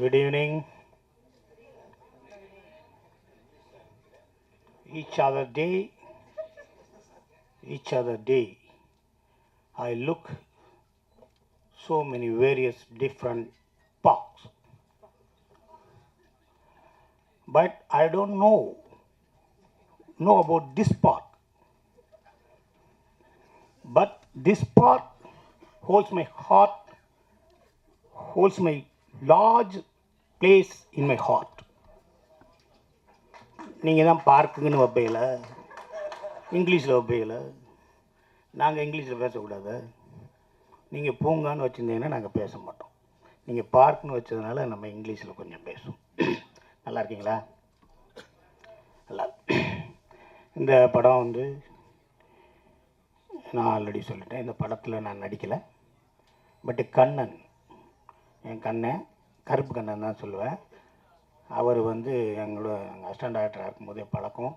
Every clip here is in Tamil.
Good evening. Each other day, each other day, I look so many various different parks. But I don't know know about this park. But this park holds my heart, holds my large place in my heart. நீங்கள் தான் பார்க்குங்கன்னு வைப்பையில் இங்கிலீஷில் வைப்பையில் நாங்கள் இங்கிலீஷில் பேசக்கூடாது. நீங்கள் பூங்கான்னு வச்சுருந்தீங்கன்னா நாங்கள் பேச மாட்டோம். நீங்கள் பார்க்குன்னு வச்சதுனால நம்ம இங்கிலீஷில் கொஞ்சம் பேசுவோம். நல்லா இருக்கீங்களா? நல்லா இந்த படம் வந்து நான் ஆல்ரெடி சொல்லிட்டேன். இந்த படத்தில் நான் நடிக்கலை. பட்டு கண்ணன் என் கண்ணன் கருப்பு கண்ணன் தான் சொல்லுவேன். அவர் வந்து எங்களோட எங்கள் அசிஸ்டன்ட் டைரக்டராக இருக்கும்போதே பழக்கம்.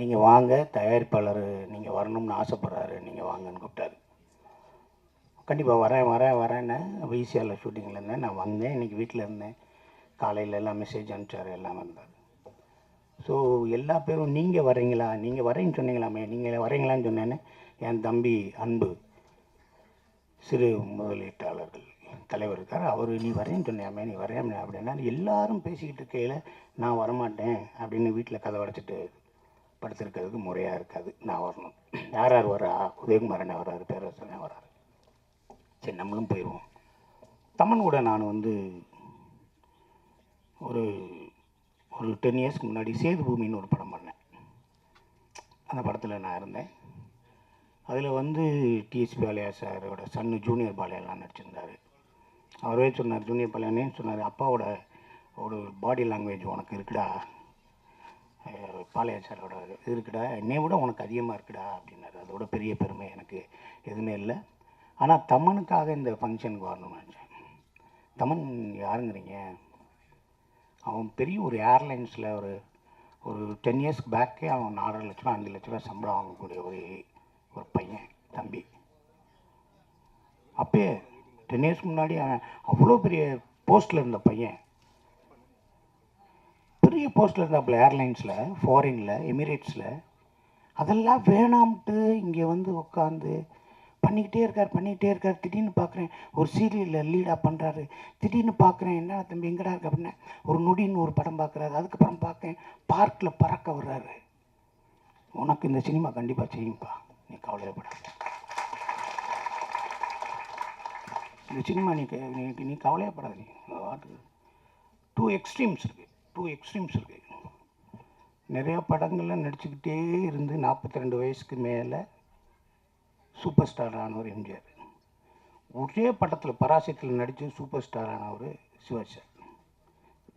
நீங்கள் வாங்க தயாரிப்பாளர் நீங்கள் வரணும்னு ஆசைப்பட்றாரு. நீங்கள் வாங்கன்னு கூப்பிட்டாரு. கண்டிப்பாக வரேன் வரேன் வரேன்னு விசிஆரில் ஷூட்டிங்கில் இருந்தேன். நான் வந்தேன். இன்றைக்கி வீட்டில் இருந்தேன். காலையில் எல்லாம் மெசேஜ் அனுப்பிச்சார் எல்லாம் வந்தார். ஸோ எல்லா பேரும் நீங்கள் வரீங்களா நீங்கள் வரேன்னு சொன்னீங்களாமே நீங்கள் வரீங்களான்னு சொன்னேன்னு என் தம்பி அன்பு சிறு முதலீட்டாளர்கள் தலைவர் இருக்கார் அவர் நீ வரேன்னு சொன்னியாமே நீ வரேன் அப்படின்னா எல்லாரும் பேசிக்கிட்டு இருக்கையில் நான் வரமாட்டேன் அப்படின்னு வீட்டில் கதை அடைச்சிட்டு படுத்திருக்கிறதுக்கு முறையாக இருக்காது. நான் வரணும். யார் யார் வரா? உதயகுமார் என்ன வர்றாரு பேரரசனே வர்றாரு. சரி நம்மளும் போயிடுவோம் தமன் கூட நான் வந்து ஒரு ஒரு டென் இயர்ஸ்க்கு முன்னாடி சேது பூமின்னு ஒரு படம் பண்ணேன். அந்த படத்தில் நான் இருந்தேன். அதில் வந்து டிஎஸ்பி பாலியா சாரோட சன்னு ஜூனியர் பாலியாலாம் நடிச்சிருந்தார். அவரே சொன்னார் ஜூனியர் பாலையானே சொன்னார். அப்பாவோட ஒரு பாடி லாங்குவேஜ் உனக்கு இருக்குடா. பாலியா சாரோட இது இருக்குடா. என்னை விட உனக்கு அதிகமாக இருக்குடா அப்படின்னாரு. அதோட பெரிய பெருமை எனக்கு எதுவுமே இல்லை. ஆனால் தமனுக்காக இந்த ஃபங்க்ஷனுக்கு வரணும்னு நினச்சேன். தமன் யாருங்கிறீங்க? அவன் பெரிய ஒரு ஏர்லைன்ஸில் ஒரு ஒரு டென் இயர்ஸ்க்கு பேக்கே அவன் நாலரை லட்ச ரூபா அஞ்சு லட்ச ரூபா சம்பளம் வாங்கக்கூடிய ஒரு ஒரு பையன் தம்பி. அப்பயே டென் இயர்ஸ்க்கு முன்னாடி அவன் அவ்வளோ பெரிய போஸ்ட்டில் இருந்த பையன். பெரிய போஸ்ட்டில் இருந்தாப்புல ஏர்லைன்ஸில் ஃபாரினில் எமிரேட்ஸில். அதெல்லாம் வேணாம்ட்டு இங்கே வந்து உட்காந்து பண்ணிக்கிட்டே இருக்கார் பண்ணிக்கிட்டே இருக்கார். திடீர்னு பார்க்குறேன் ஒரு சீரியலில் லீடாக பண்ணுறாரு திடீர்னு பார்க்குறேன் என்ன தம்பி எங்கடா இருக்கு? அப்படின்னா ஒரு நொடின்னு ஒரு படம் பார்க்குறாரு அதுக்கப்புறம் பார்க்கேன் பார்க்கில் பறக்க வர்றாரு. உனக்கு இந்த சினிமா கண்டிப்பாக செய்யும்ப்பா நீ கவலையப்பட இந்த சினிமா நீ நீ நீ கவலையப்படாத. நீ வாட்டு டூ எக்ஸ்ட்ரீம்ஸ் இருக்குது டூ எக்ஸ்ட்ரீம்ஸ் இருக்குது நிறையா படங்கள்லாம் நடிச்சுக்கிட்டே இருந்து நாற்பத்தி ரெண்டு வயசுக்கு மேலே சூப்பர் ஸ்டார் ஆனவர் எம்ஜிஆர். ஒரே படத்தில் பராசத்தில் நடித்து சூப்பர் ஸ்டார் ஆனவர் சிவாஜி சார்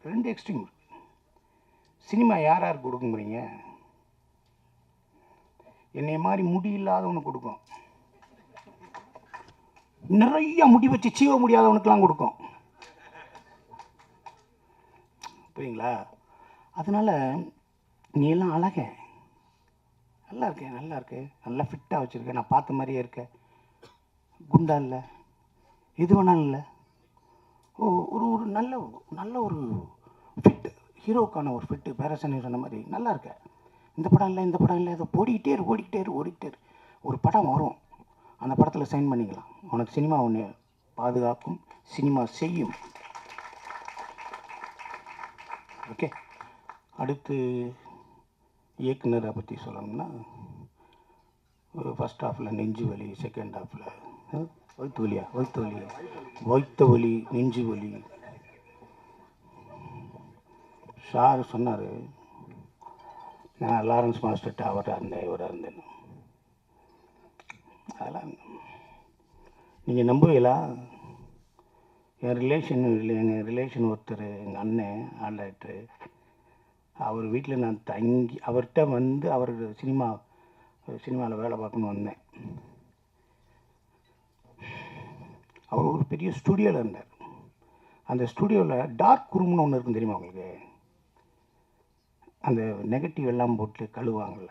ரெண்டு எக்ஸ்ட்ரீம் இருக்குது சினிமா யார் யார் கொடுக்க முடியுங்க என்னை மாதிரி முடி இல்லாதவனுக்கு கொடுக்கும். நிறைய முடி வச்சு சீவ முடியாதவனுக்கெலாம் கொடுக்கும். புரியுங்களா? அதனால் நீ எல்லாம் அழக. நல்லா இருக்கேன் நல்லா இருக்கு நல்லா ஃபிட்டாக வச்சுருக்கேன் நான் பார்த்த மாதிரியே இருக்கேன் குண்டா இல்லை. எது வேணாலும் இல்லை. ஓ ஒரு ஒரு நல்ல நல்ல ஒரு ஃபிட்டு ஹீரோக்கான ஒரு ஃபிட்டு பேரசனி சொன்ன மாதிரி நல்லா இருக்க இந்த படம் இல்லை இந்த படம் இல்லை அதை ஓடிக்கிட்டே இரு ஓடிக்கிட்டே இரு ஓடிக்கிட்டே இரு. ஒரு படம் வரும். அந்த படத்தில் சைன் பண்ணிக்கலாம். உனக்கு சினிமா ஒன்று பாதுகாக்கும் சினிமா செய்யும். ஓகே. அடுத்து இயக்குனரை பற்றி சொல்லணும்னா ஃபஸ்ட் ஹாஃபில் நெஞ்சு வலி செகண்ட் ஹாஃபில் வயிற்று வலியா? வயிற்று வலி. வயிற்று வலி நெஞ்சு வலி. சார் சொன்னார் நான் லாரன்ஸ் மாஸ்டர்கிட்ட அவராக இருந்தேன் இவராக இருந்தேன் அதெல்லாம் நீங்கள் நம்புவீங்களா? என் ரிலேஷன் எங்கள் ரிலேஷன் ஒருத்தர் எங்கள் அண்ணன் ஆல் அவர் வீட்டில் நான் தங்கி அவர்கிட்ட வந்து அவர் சினிமா சினிமாவில் வேலை பார்க்கணுன்னு வந்தேன். அவர் ஒரு பெரிய ஸ்டுடியோவில் இருந்தார். அந்த ஸ்டுடியோவில் டார்க் ரூம்னு ஒன்று இருக்கும் தெரியுமா உங்களுக்கு? அந்த நெகட்டிவ் எல்லாம் போட்டு கழுவாங்கள்ல.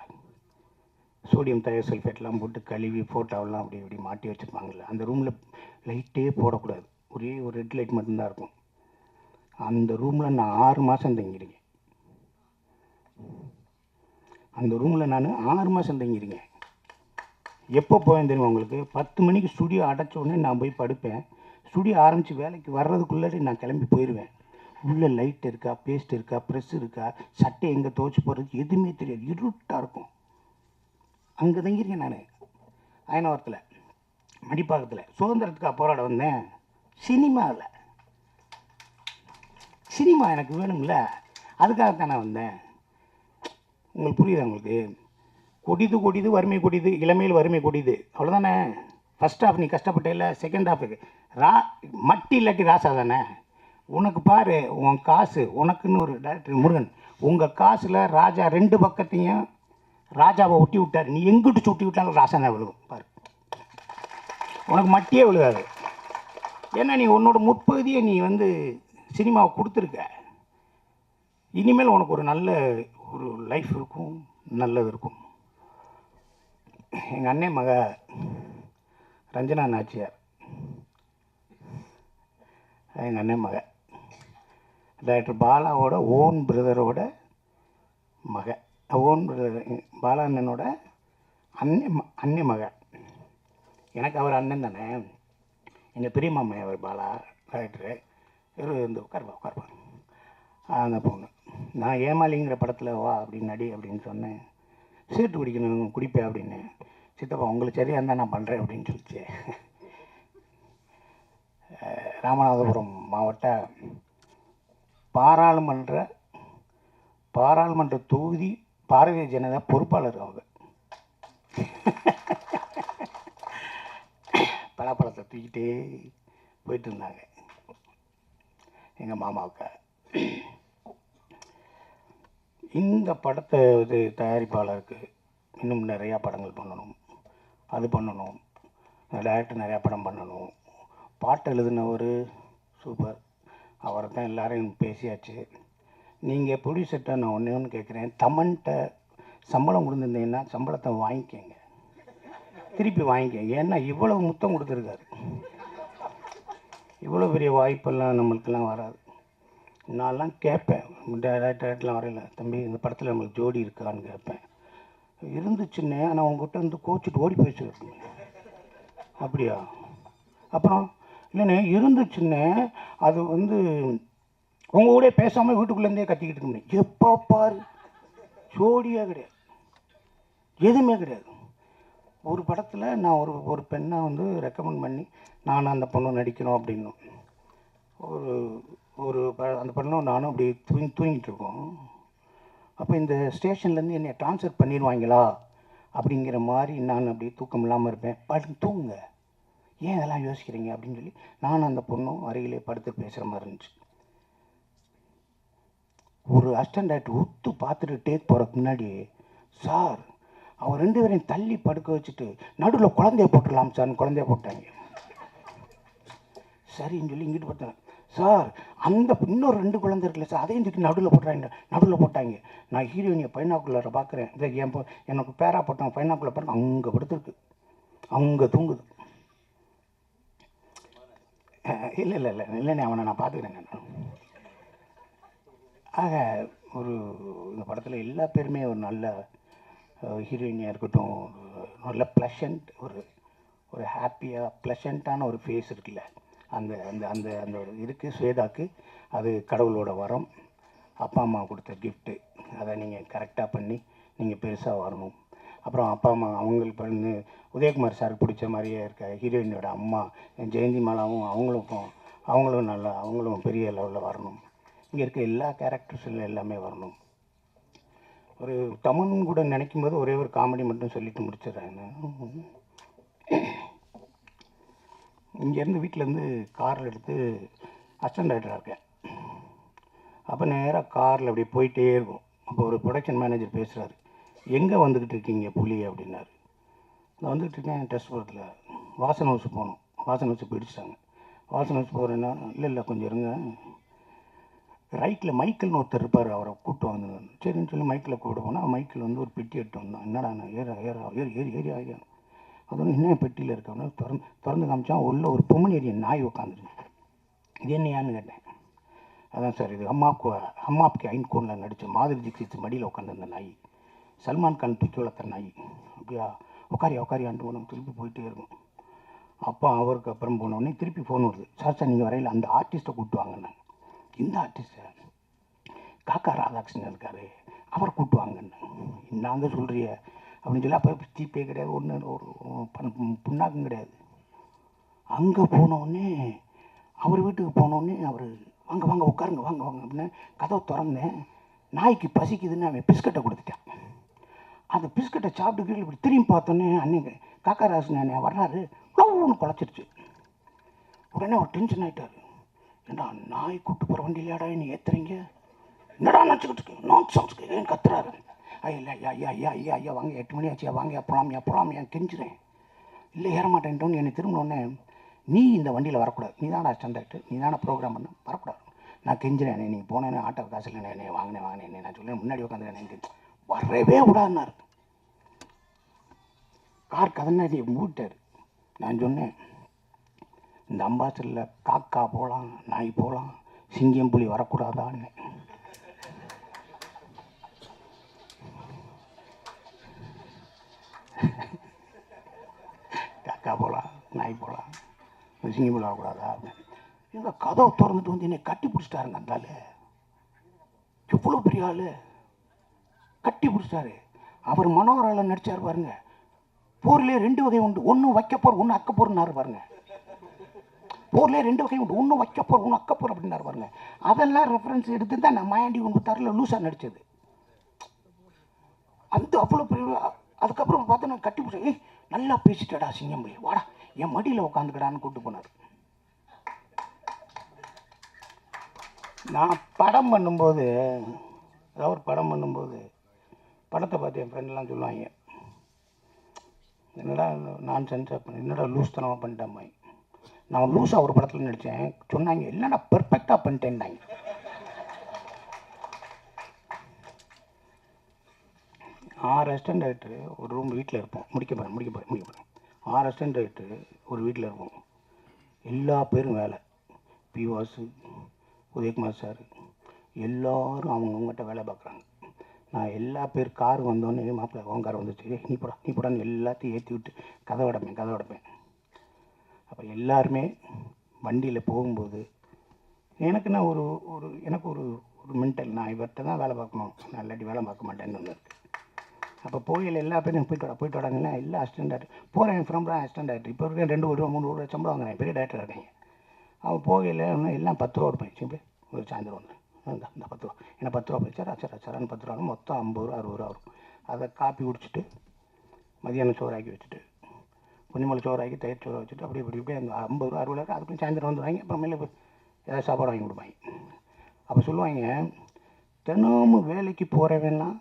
சோடியம் தயோசல்ஃபேட்லாம் போட்டு கழுவி ஃபோட்டோவெல்லாம் அப்படி இப்படி மாட்டி வச்சுருப்பாங்கள்ல. அந்த ரூமில் லைட்டே போடக்கூடாது. ஒரே ஒரு ரெட் லைட் மட்டும்தான் இருக்கும். அந்த ரூமில் நான் ஆறு மாதம் தங்கியிருக்கேன். அந்த ரூமில் நான் ஆறு மாதம் தங்கியிருக்கேன். எப்போ போவேன் தெரியுமா உங்களுக்கு? பத்து மணிக்கு ஸ்டுடியோ அடைச்ச உடனே நான் போய் படுப்பேன். ஸ்டுடியோ ஆரம்பித்து வேலைக்கு வர்றதுக்குள்ளே நான் கிளம்பி போயிடுவேன் உள்ளே லைட் இருக்கா? பேஸ்ட் இருக்கா? ப்ரெஸ் இருக்கா? சட்டை எங்கே துவச்சி போடுறது? எதுவுமே தெரியாது. இருட்டாக இருக்கும். அங்கே தங்கியிருக்கேன் நான். அயனவரத்தில். மடிப்பாக்கத்தில். சுதந்திரத்துக்காக போராட வந்தேன். சினிமாவில் சினிமா எனக்கு வேணும்ல. அதுக்காகத்தான் நான் வந்தேன். உங்களுக்கு புரியுதா உங்களுக்கு? கொடிது கொடிது வறுமை கொடிது இளமையில் வறுமை கொடிது. அவ்வளோதானே ஃபஸ்ட் ஹாஃப் நீ கஷ்டப்பட்ட இல்லை செகண்ட் ஹாஃபுக்கு ரா மட்டி இல்லாட்டி ராசா தானே? உனக்கு பாரு உன் காசு உனக்குன்னு ஒரு டேரக்டர் முருகன் உங்கள் காசில் ராஜா ரெண்டு பக்கத்தையும் ராஜாவை ஒட்டி விட்டார். நீ எங்கிட்டு சுட்டி விட்டாலும் ராசா தான் விழுகும். பாரு. உனக்கு மட்டியே விழுகாது. ஏன்னா நீ உன்னோட முற்பகுதியை நீ வந்து சினிமாவை கொடுத்துருக்க. இனிமேல் உனக்கு ஒரு நல்ல ஒரு லைஃப் இருக்கும் நல்லது இருக்கும். எங்கள் அண்ணன் மக ரஞ்சனா நாச்சியார். எங்கள் அண்ணன் மக. டாக்டர் பாலாவோட ஓன் பிரதரோட மக. ஓன் பிரதர் பாலா அண்ணனோட அண்ணன் ம- அண்ணன் மக. எனக்கு அவர் அண்ணன் தானே. எங்கள் பெரிய மாமன் அவர் பாலா டாக்டரு இவர் இந்த உட்காருப்பா உட்காருப்பா. அந்த பொண்ணு. நான் ஏமாளிங்கிற படத்தில் வா அப்படின்னு நடி அப்படின்னு சொன்னேன். சீட்டு குடிக்கணும் குடிப்பேன் அப்படின்னு. சித்தப்பா உங்களுக்கு சரியாக இருந்தால் நான் பண்ணுறேன் அப்படின்னு சொல்லிச்சு. ராமநாதபுரம் மாவட்ட பாராளுமன்ற பாராளுமன்ற தொகுதி பாரதிய ஜனதா பொறுப்பாளர் அவங்க. பலாப்பழத்தை தூக்கிட்டே போயிட்டு இருந்தாங்க. எங்கள் மாமாவுக்கு இந்த படத்தை இது தயாரிப்பாளருக்கு இன்னும் நிறையா படங்கள் பண்ணணும். அது பண்ணணும். டேரக்டர் நிறையா படம் பண்ணணும். பாட்டு எழுதினவர் சூப்பர் அவரை தான் எல்லாரையும் பேசியாச்சு. நீங்கள் ப்ரொடியூசர்கிட்ட நான் ஒன்றே ஒன்று கேட்குறேன் தமன்கிட்ட சம்பளம் கொடுத்துருந்தீங்கன்னா சம்பளத்தை வாங்கிக்கங்க. திருப்பி வாங்கிக்கோங்க ஏன்னா இவ்வளோ முத்தம் கொடுத்துருக்காரு. இவ்வளோ பெரிய வாய்ப்பெல்லாம் நம்மளுக்கெல்லாம் வராது. நான்லாம் கேட்பேன். டேரக்டர்லாம் வரையில. தம்பி இந்த படத்தில் நம்மளுக்கு ஜோடி இருக்கான்னு கேட்பேன். இருந்துச்சுன்னே ஆனால் உங்ககிட்ட வந்து கோச்சிட்டு ஓடி போயிடுச்சு அப்படியா? அப்புறம் இல்லைண்ணே இருந்துச்சுன்னே அது வந்து உங்க கூட பேசாமல் வீட்டுக்குள்ளேருந்தே கத்திக்கிட்டு இருக்க முடியும். எப்போ பாரு. ஜோடியே கிடையாது. எதுவுமே கிடையாது. ஒரு படத்தில் நான் ஒரு ஒரு பெண்ணை வந்து ரெக்கமெண்ட் பண்ணி நான் அந்த பொண்ணு நடிக்கணும் அப்படின்னும். ஒரு ஒரு ப- அந்த பொண்ணும் நானும் அப்படி தூங்கி தூங்கிட்டு இருக்கோம் அப்போ இந்த ஸ்டேஷன்லேருந்து என்னை ட்ரான்ஸ்ஃபர் பண்ணிடுவாங்களா? அப்படிங்கிற மாதிரி நான் அப்படி தூக்கம் இல்லாமல் இருப்பேன். படுத்து தூங்குங்க. ஏன் இதெல்லாம் யோசிக்கிறீங்க? அப்படின்னு சொல்லி நானும் அந்த பொண்ணும் அருகிலே படுத்து பேசுகிற மாதிரி இருந்துச்சு. ஒரு அசிஸ்டன்ட் டாக்டர் உத்து பார்த்துட்டு டேக் போகிறதுக்கு முன்னாடி சார் அவர் ரெண்டு பேரையும் தள்ளி படுக்க வச்சுட்டு நடுவில் குழந்தைய போட்டுடலாம் சார்னு குழந்தைய போட்டாங்க. சரின்னு சொல்லி இங்கிட்டு பார்த்தேன் சார் அந்த இன்னொரு ரெண்டு குழந்தை இருக்குல்ல சார் அதையும் தூக்கி நடுவில் போட்டுறாங்க நடுவில் போட்டாங்க. நான் ஹீரோயினியை பைனாக்குள்ளரை பார்க்குறேன் இதை என் எனக்கு பேரா போட்டாங்க பைனாக்குள்ள பாருங்க அங்கே படுத்துருக்கு. அங்கே தூங்குது. இல்லை இல்லை இல்லை இல்லைண்ணே அவனை நான் பார்த்துக்கிறேன் நான். ஆக ஒரு இந்த படத்தில் எல்லா பேருமே ஒரு நல்ல ஹீரோயினியாக இருக்கட்டும் நல்ல ப்ளஷண்ட் ஒரு ஒரு ஹாப்பியாக ப்ளஷண்ட்டான ஒரு ஃபேஸ் இருக்குல்ல. அந்த அந்த அந்த அந்த ஒரு இருக்குது ஸ்வேதாக்கு அது கடவுளோட வரம். அப்பா அம்மா கொடுத்த கிஃப்ட்டு அதை நீங்கள் கரெக்டாக பண்ணி நீங்கள் பெருசாக வரணும். அப்புறம் அப்பா அம்மா அவங்களுக்கு வந்து உதயகுமார் சாருக்கு பிடிச்ச மாதிரியே இருக்க ஹீரோயினோட அம்மா ஜெயந்தி மாலாவும் அவங்களுக்கும் அவங்களும் நல்லா அவங்களும் பெரிய லெவலில் வரணும். இங்கே இருக்க எல்லா கேரக்டர்ஸில் எல்லாமே வரணும். ஒரு தமிழ் கூட நினைக்கும் போது ஒரே ஒரு காமெடி மட்டும் சொல்லிட்டு முடிச்சிடுறேன் இங்கேருந்து வீட்டிலேருந்து காரில் எடுத்து அசிஸ்டன்ட் ரைட்டராக இருக்கேன். அப்போ நேராக காரில் அப்படியே போயிட்டே இருக்கும். அப்போ ஒரு ப்ரொடக்ஷன் மேனேஜர் பேசுகிறாரு எங்கே வந்துக்கிட்டு இருக்கீங்க புலி? அப்படின்னாரு. நான் வந்துக்கிட்டு இருக்கேன் டெஸ்ட் போகிறதுல வாசன் ஹவுஸ் போகணும் வாசன் ஹவுஸ் பிடிச்சிட்டாங்க வாசன் ஹவுஸ் போகிறேன்னா இல்லை இல்லை கொஞ்சம் இருங்க. ரைட்டில் மைக்கிள்னு ஒருத்தர் இருப்பார் அவரை கூப்பிட்டு வந்து சரின்னு சொல்லி மைக்கில் கூப்பிட்டு போனால் மைக்கில் வந்து ஒரு பெட்டி எடுத்து வந்தான். என்னடா நான் ஏறா ஏறா ஏறி ஏறி ஏறி அதோட என்ன பெட்டியில் இருக்கவன திறந்து திறந்து காமிச்சா உள்ள ஒரு பொம்மனேரிய நாய் உட்காந்துருக்கு இது என்னையான்னு கேட்டேன். அதான் சார் இது அம்மாவுக்கு அம்மாவுக்கு ஐன் கோனில் நடித்த மாதிரி தீக்ஷித் மடியில் உட்காந்துருந்த நாய். சல்மான் கான் தூக்கி வளர்த்த நாய். அப்படியா? உட்காரியா உட்காரியான்ட்டு நம்ம திருப்பி போயிட்டே இருக்கும். அப்போ அவருக்கு அப்புறம் போனோடனே திருப்பி ஃபோன் வருது. சார் சார் நீங்கள் வரையில் அந்த ஆர்டிஸ்ட்டை கூப்பிட்டு வாங்கண்ணே இந்த ஆர்டிஸ்ட்டை காக்கா ராதாகிருஷ்ணன் இருக்காரு. அவரை கூப்பிட்டு வாங்கன்னு நாங்கள் சொல்கிறிய அப்படின்னு சொல்லி அப்போ ஜிபே கிடையாது ஒன்று ஒரு பண்- புண்ணாக்கும் கிடையாது. அங்கே போனோடனே அவர் வீட்டுக்கு போனோடனே அவர் வாங்க வாங்க உட்காருங்க வாங்க வாங்க அப்படின்னு கதவை திறந்தேன் நாய்க்கு பசிக்குதுன்னு அவன் பிஸ்கட்டை கொடுத்துட்டான். அந்த பிஸ்கட்டை சாப்பிட்டு இப்படி திரும்பி பார்த்தோன்னே அன்னைக்கு காக்கா ராசன் அண்ணன் வர்றாரு. ஒன்று குழச்சிருச்சு. உடனே அவர் டென்ஷன் ஆகிட்டார் ஏண்டா நாய் கூட்டு போகிற வண்டியிலாடா என்ன ஏற்றுறீங்க என்னடா நினச்சிக்கிட்டு இருக்கு? நான் சம்ஸ்க்கு ஏன் கத்துறாரு? இல்லை ஐயா ஐயா ஐயா ஐயா ஐயா வாங்க எட்டு மணி ஆச்சு வாங்க போலாமியா போலாமியா கெஞ்சுறேன். இல்லை ஏறமாட்டேன்ட்டோன்னு என்னை திரும்பினோடனே நீ இந்த வண்டியில் வரக்கூடாது. நீ தானடா ஸ்டாண்டர்ட்டு நீ தானே ப்ரோக்ராம் பண்ண. வரக்கூடாது. நான் கெஞ்சுறேன் நீ போனேன்னு ஆட்டோ காசு இல்லை என்னை வாங்கினேன் வாங்கினேன் நான் சொல்லேன் முன்னாடி உட்காந்துருக்கேன் வரவே விடாதுன்னாரு. கார் கதனாடி மூட்டார் நான் சொன்னேன் இந்த அம்பாசரில் காக்கா போகலாம் நாய் போகலாம் சிங்கம் புலி வரக்கூடாதான்னு. காக்கா போகலாம் நாய் போகலாம் சிங்கம் விளாடக்கூடாதா அப்படின்னு எங்கள் கதவை திறந்துட்டு வந்து என்னை கட்டி பிடிச்சிட்டாருங்க அந்த ஆளு எவ்வளோ பெரிய ஆள் கட்டி பிடிச்சிட்டாரு அவர் மனோகரால நடிச்சார் பாருங்க போர்லேயே ரெண்டு வகை உண்டு ஒன்று வைக்க போகிற ஒன்று அக்க போர்னாரு பாருங்க போர்லேயே ரெண்டு வகை உண்டு ஒன்று வைக்க போகிற ஒன்று அக்க போகிற அப்படின்னாரு பாருங்க அதெல்லாம் ரெஃபரன்ஸ் எடுத்து தான் நான் மாயாண்டி ஒன்று தரல லூஸாக நடித்தது அந்த அவ்வளோ பெரிய அதுக்கப்புறம் பார்த்து நான் கட்டி பிடிச்சேன் ஏய் நல்லா பேசிட்டடா சிங்கம்புலி வாடா என் மடியில் உட்காந்துக்கடான்னு கூப்பிட்டு போனார். நான் படம் பண்ணும்போது ஏதாவது ஒரு படம் பண்ணும்போது படத்தை பார்த்து என் ஃப்ரெண்ட்லாம் சொல்லுவாங்க என்னடா நான் சென்சார் பண்ண என்னடா லூஸ்தனமாக பண்ணிட்டேன் நான் லூஸாக ஒரு படத்தில் நடித்தேன் சொன்னாங்க என்னடா பர்ஃபெக்டாக பண்ணிட்டேன்னாங்க ஆறு அசிஸ்டன்ட் டைரக்டர் ஒரு ரூம் வீட்டில் இருப்போம். முடிக்க போகிறேன் முடிக்க போகிறேன் முடிக்க போகிறேன் ஆறு அசிஸ்டன்ட் டைரக்டர் ஒரு வீட்டில் இருப்போம். எல்லா பேரும் வேலை. பிவாசு உதயகுமார் சார் எல்லோரும் அவங்கவுங்ககிட்ட வேலை பார்க்குறாங்க. நான் எல்லா பேர் கார் வந்தோடனே மாப்பிள்ளை உன் கார் வந்துச்சு நீ போடா நீ போடான்னு எல்லாத்தையும் ஏற்றி விட்டு கதை உடப்பேன் கதை உடப்பேன். அப்போ எல்லாருமே வண்டியில் போகும்போது எனக்கு நான் ஒரு ஒரு எனக்கு ஒரு ஒரு மென்டல் நான் இவர்கிட்ட தான் வேலை பார்க்கணும். நான் இல்லாட்டி வேலை பார்க்க மாட்டேன்னு ஒன்று இருக்குது அப்போ போகையில் எல்லா பேரும் போயிட்டு வாடா போயிட்டு வாடாங்கன்னா எல்லா அசிஸ்டன்ட் டேரக்டர் போகிறேன் ஃப்ரம் அசிஸ்டன்ட் டேரக்டர் இப்போ இருக்கேன் ரெண்டு ஒரு ரூபா மூணு ரூபா சம்பளம் வாங்குறேன். பெரிய டேரக்டர் இருக்காங்க. அவன் போகையில் எல்லாம் பத்து ரூபா இருப்பேன் சிம்பிள். ஒரு சாயந்தரம் ஒன்று இந்த இந்த பத்து ரூபா. ஏன்னா பத்து ரூபா போய் சரா சரா சரான்னு பத்து ரூபா மொத்தம் ஐம்பது ரூபா அறுபது ரூபா வரும். அதை காப்பி குடிச்சிட்டு மதியானம் சோறாக்கி வச்சுட்டு கொஞ்சமலை சோறாக்கி தயிர் சோறு வச்சுட்டு அப்படி இப்படி இப்படி அந்த ஐம்பது ரூபா அறுபது ரூபா அதுக்குள்ளே சாயந்தரம் வந்துடுவாங்க அப்புறமேல ஏதாவது சாப்பாடு வாங்கி கொடுப்பாங்க. அப்போ சொல்லுவாங்க தினமும் வேலைக்கு போகிறவன்லாம்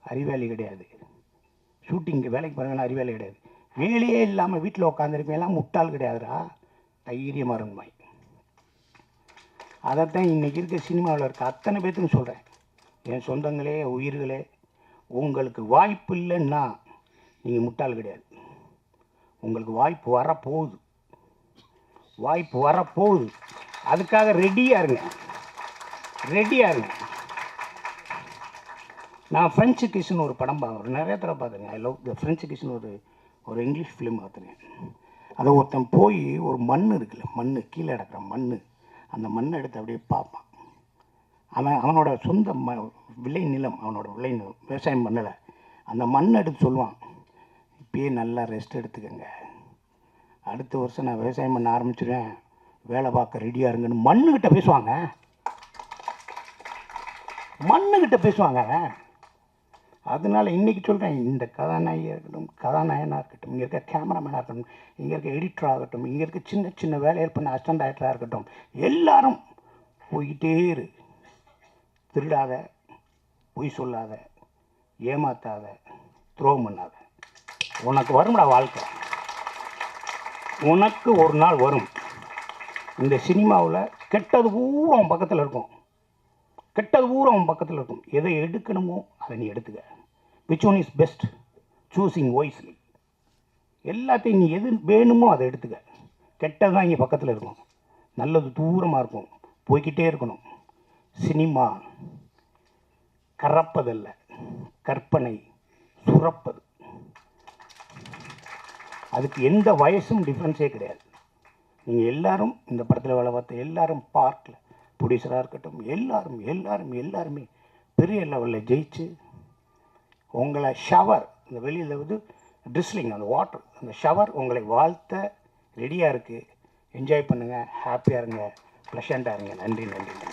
அறிவாளி கிடையாது. ஷூட்டிங்க்கு வேலைக்கு போகிறவங்களாம் அறிவாளி கிடையாது. வேலையே இல்லாமல் வீட்டில் உட்காந்துருப்பேலாம் முட்டாள் கிடையாதுடா. தைரியமாக இருந்துமாய் அதைத்தான் இன்றைக்கி இருக்க சினிமாவில் இருக்க அத்தனை பேர்த்துக்கும் சொல்கிறேன் என் சொந்தங்களே உயிர்களே உங்களுக்கு வாய்ப்பு இல்லைன்னா நீங்கள் முட்டாள் கிடையாது. உங்களுக்கு வாய்ப்பு வரப்போகுது. வாய்ப்பு வரப்போகுது. அதுக்காக ரெடியாக இருங்க. ரெடியாக இருங்க. நான் ஃப்ரெஞ்சு கிஸ்னு ஒரு படம் பார்க்குறேன் நிறைய தடவை பார்த்துருங்க ஐ லவ் த ஃப்ரெஞ்சு கிஸ்னு ஒரு ஒரு இங்கிலீஷ் ஃபிலிம் பார்த்துருக்கேன் அதை ஒருத்தன் போய் ஒரு மண் இருக்குல்ல மண் கீழே கிடக்குற மண் அந்த மண்ணை எடுத்து அப்படியே பார்ப்பான். அவன் அவனோட சொந்த ம விளை நிலம் அவனோட விளை நிலம் விவசாயம் பண்ணலை. அந்த மண்ணை எடுத்து சொல்லுவான் இப்பயே நல்லா ரெஸ்ட் எடுத்துக்கோங்க. அடுத்த வருஷம் நான் விவசாயம் பண்ண ஆரம்பிச்சிடுவேன் வேலை பார்க்க ரெடியாக இருங்கன்னு மண்ணுக்கிட்ட பேசுவாங்க. மண்ணுக்கிட்ட பேசுவாங்க அதனால இன்றைக்கி சொல்கிறேன் இந்த கதாநாயகியாக இருக்கட்டும் கதாநாயகனாக இருக்கட்டும் இங்கே இருக்க கேமராமேனாக இருக்கட்டும் இங்கே இருக்க எடிட்டராக இருக்கட்டும் இங்கே இருக்க சின்ன சின்ன வேலையில் பண்ண அசிஸ்டன்ட் டைரக்டராக இருக்கட்டும் எல்லாரும் போய்கிட்டே இரு. திருடாத பொய் சொல்லாத ஏமாத்தாத துரோகம் பண்ணாத. உனக்கு வரும்டா வாழ்க்கை. உனக்கு ஒரு நாள் வரும். இந்த சினிமாவில் கெட்டது பூரா அவன் பக்கத்தில் இருக்கும். கெட்டது பூரா அவன் பக்கத்தில் இருக்கும். எதை எடுக்கணுமோ அதை நீ எடுத்துக்க. Which one is best choosing wisely எல்லாத்தையும் நீ எது வேணுமோ அதை எடுத்துக்க. கெட்டது தான் இங்கே பக்கத்தில் இருக்கும். நல்லது தூரமாக இருக்கும். போய்கிட்டே இருக்கணும். சினிமா கறப்பதல்ல. கற்பனை சுரப்பது. அதுக்கு எந்த வயசும் டிஃப்ரென்ஸே கிடையாது. நீங்கள் எல்லாரும் இந்த படத்தில் வேலை பார்த்த எல்லாரும் பார்க்கல ப்ரொடியூசராக இருக்கட்டும் எல்லாரும் எல்லாரும் எல்லாருமே பெரிய லெவலில் ஜெயிச்சு உங்களை ஷவர் இந்த வெளியில் வந்து ட்ரிஸ்லிங் அந்த வாட்டர் அந்த ஷவர் உங்களை வாழ்த்த ரெடியாக இருக்குது என்ஜாய் பண்ணுங்கள் ஹாப்பியாக இருங்க ப்ளஷண்ட்டாக இருங்க. நன்றி நன்றி நன்றி.